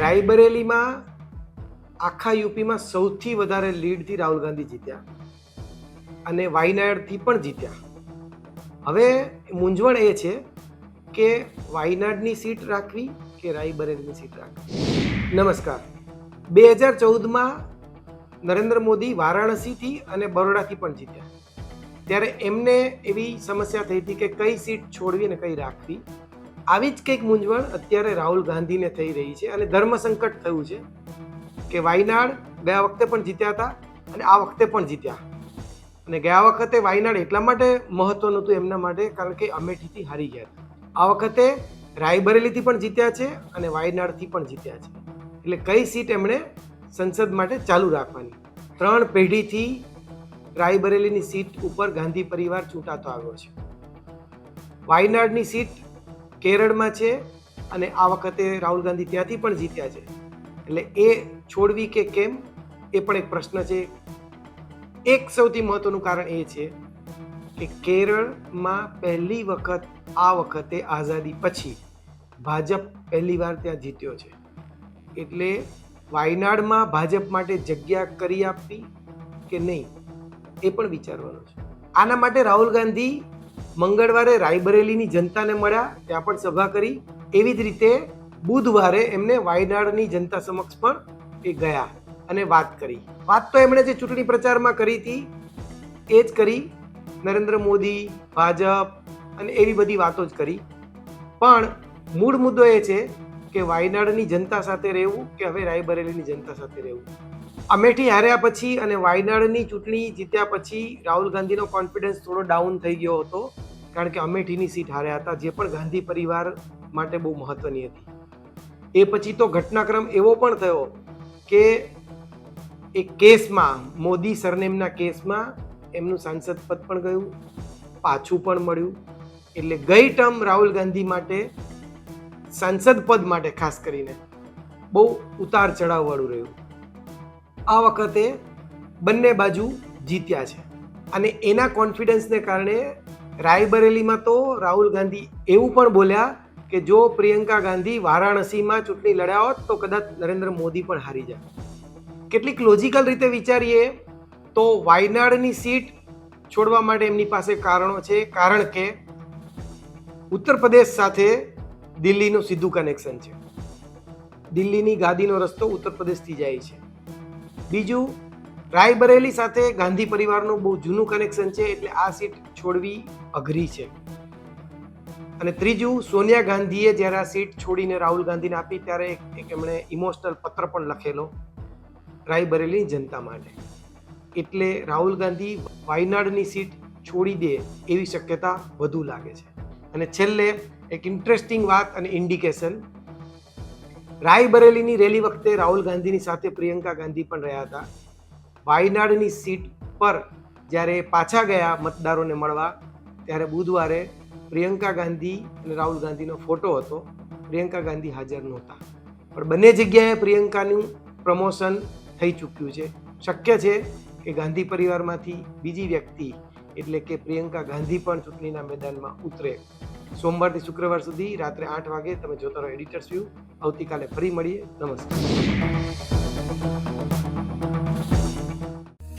રાયબરેલીમાં આખા યુપીમાં સૌથી વધારે લીડથી રાહુલ ગાંધી જીત્યા અને વાયનાડથી પણ જીત્યા. હવે મૂંઝવણ એ છે કે વાયનાડની સીટ રાખવી કે રાયબરેલીની સીટ રાખવી? નમસ્કાર. બે હજાર ચૌદમાં નરેન્દ્ર મોદી વારાણસીથી અને બરોડાથી પણ જીત્યા. ત્યારે એમને એવી સમસ્યા થઈ હતી કે કઈ સીટ છોડવી અને કઈ રાખવી? આવી જ કંઈક મૂંઝવણ અત્યારે રાહુલ ગાંધીને થઈ રહી છે અને ધર્મ સંકટ થયું છે કે વાયનાડ ગયા વખતે પણ જીત્યા હતા અને આ વખતે પણ જીત્યા. અને ગયા વખતે વાયનાડ એટલા માટે મહત્વનું હતું એમના માટે કારણ કે અમેઠીથી હારી ગયા આ વખતે રાયબરેલીથી પણ જીત્યા છે અને વાયનાડથી પણ જીત્યા છે. એટલે કઈ સીટ એમણે સંસદ માટે ચાલુ રાખવાની? ત્રણ પેઢીથી રાયબરેલીની સીટ ઉપર ગાંધી પરિવાર ચૂંટાતો આવ્યો છે. વાયનાડની સીટ કેરળમાં છે અને આ વખતે રાહુલ ગાંધી ત્યાંથી પણ જીત્યા છે. એટલે એ છોડવી કે કેમ, એ પણ એક પ્રશ્ન છે. એક સૌથી મહત્વનું કારણ એ છે કે કેરળમાં પહેલી વખત, આ વખતે આઝાદી પછી ભાજપ પહેલી વાર ત્યાં જીત્યો છે. એટલે વાયનાડમાં ભાજપ માટે જગ્યા કરી આપવી કે નહીં, એ પણ વિચારવાનું છે. આના માટે રાહુલ ગાંધી મંગળવારે રાયબરેલીની જનતાને મળ્યા, ત્યાં પણ સભા કરી. એવી જ રીતે બુધવારે એમને વાયનાડની જનતા સમક્ષ પણ એ ગયા અને વાત કરી. વાત તો એમણે જે ચૂંટણી પ્રચારમાં કરી હતી, એ જ કરી. નરેન્દ્ર મોદી, ભાજપ અને એવી બધી વાતો જ કરી. પણ મૂળ મુદ્દો એ છે કે વાયનાડની જનતા સાથે રહેવું કે હવે રાયબરેલીની જનતા સાથે રહેવું? અમેઠી હાર્યા પછી અને વાયનાડની ચૂંટણી જીત્યા પછી રાહુલ ગાંધીનો કોન્ફિડન્સ થોડો ડાઉન થઈ ગયો હતો. કારણ કે અમેઠીની સીટ હાર્યા હતા, જે પણ ગાંધી પરિવાર માટે બહુ મહત્વની હતી. એ પછી તો ઘટનાક્રમ એવો પણ થયો કે એ કેસમાં, મોદી સરનેમના કેસમાં એમનું સાંસદ પદ પણ ગયું, પાછું પણ મળ્યું. એટલે ગઈ ટર્મ રાહુલ ગાંધી માટે સાંસદ પદ માટે ખાસ કરીને બહુ ઉતાર ચઢાવવાળું રહ્યું. આ વખતે બંને બાજુ જીત્યા છે. અને એના કોન્ફિડન્સને કારણે રાયબરેલીમાં તો રાહુલ ગાંધી એવું પણ બોલ્યા કે જો પ્રિયંકા ગાંધી વારાણસીમાં ચૂંટણી લડ્યા હોત તો કદાચ નરેન્દ્ર મોદી પણ હારી જાય. કેટલીક લોજિકલ રીતે વિચારીએ તો વાયનાડની સીટ છોડવા માટે એમની પાસે કારણો છે. કારણ કે ઉત્તર પ્રદેશ સાથે દિલ્હીનું સીધું કનેક્શન છે. દિલ્હીની ગાદીનો રસ્તો ઉત્તર પ્રદેશથી જાય છે. બીજું રાયબરેલી સાથે ગાંધી પરિવારનું બહુ જૂનું કનેક્શન છે, એટલે આ સીટ છોડવી અઘરી છે. અને ત્રીજું, સોનિયા ગાંધીએ જ્યારે આ સીટ છોડીને રાહુલ ગાંધીને આપી, ત્યારે એક એમણે ઇમોશનલ પત્ર પણ લખેલો રાયબરેલીની જનતા માટે. એટલે રાહુલ ગાંધી વાયનાડની સીટ છોડી દે એવી શક્યતા વધુ લાગે છે. અને છેલ્લે, એક ઇન્ટરેસ્ટિંગ વાત અને ઇન્ડિકેશન રાયબરેલીની રેલી વખતે રાહુલ ગાંધીની સાથે પ્રિયંકા ગાંધી પણ રહ્યા હતા. વાયનાડની સીટ પર જ્યારે પાછા ગયા મતદારોને મળવા, ત્યારે બુધવારે પ્રિયંકા ગાંધી અને રાહુલ ગાંધીનો ફોટો હતો. પ્રિયંકા ગાંધી હાજર નહોતા. પણ બંને જગ્યાએ પ્રિયંકાનું પ્રમોશન થઈ ચૂક્યું છે. શક્ય છે કે ગાંધી પરિવારમાંથી બીજી વ્યક્તિ, એટલે કે પ્રિયંકા ગાંધી પણ ચૂંટણીના મેદાનમાં ઉતરે. સોમવારથી શુક્રવાર સુધી રાત્રે આઠ વાગે તમે જોતા રહો એડિટર્સ વ્યૂ આવતીકાલે ફરી મળીએ. નમસ્કાર.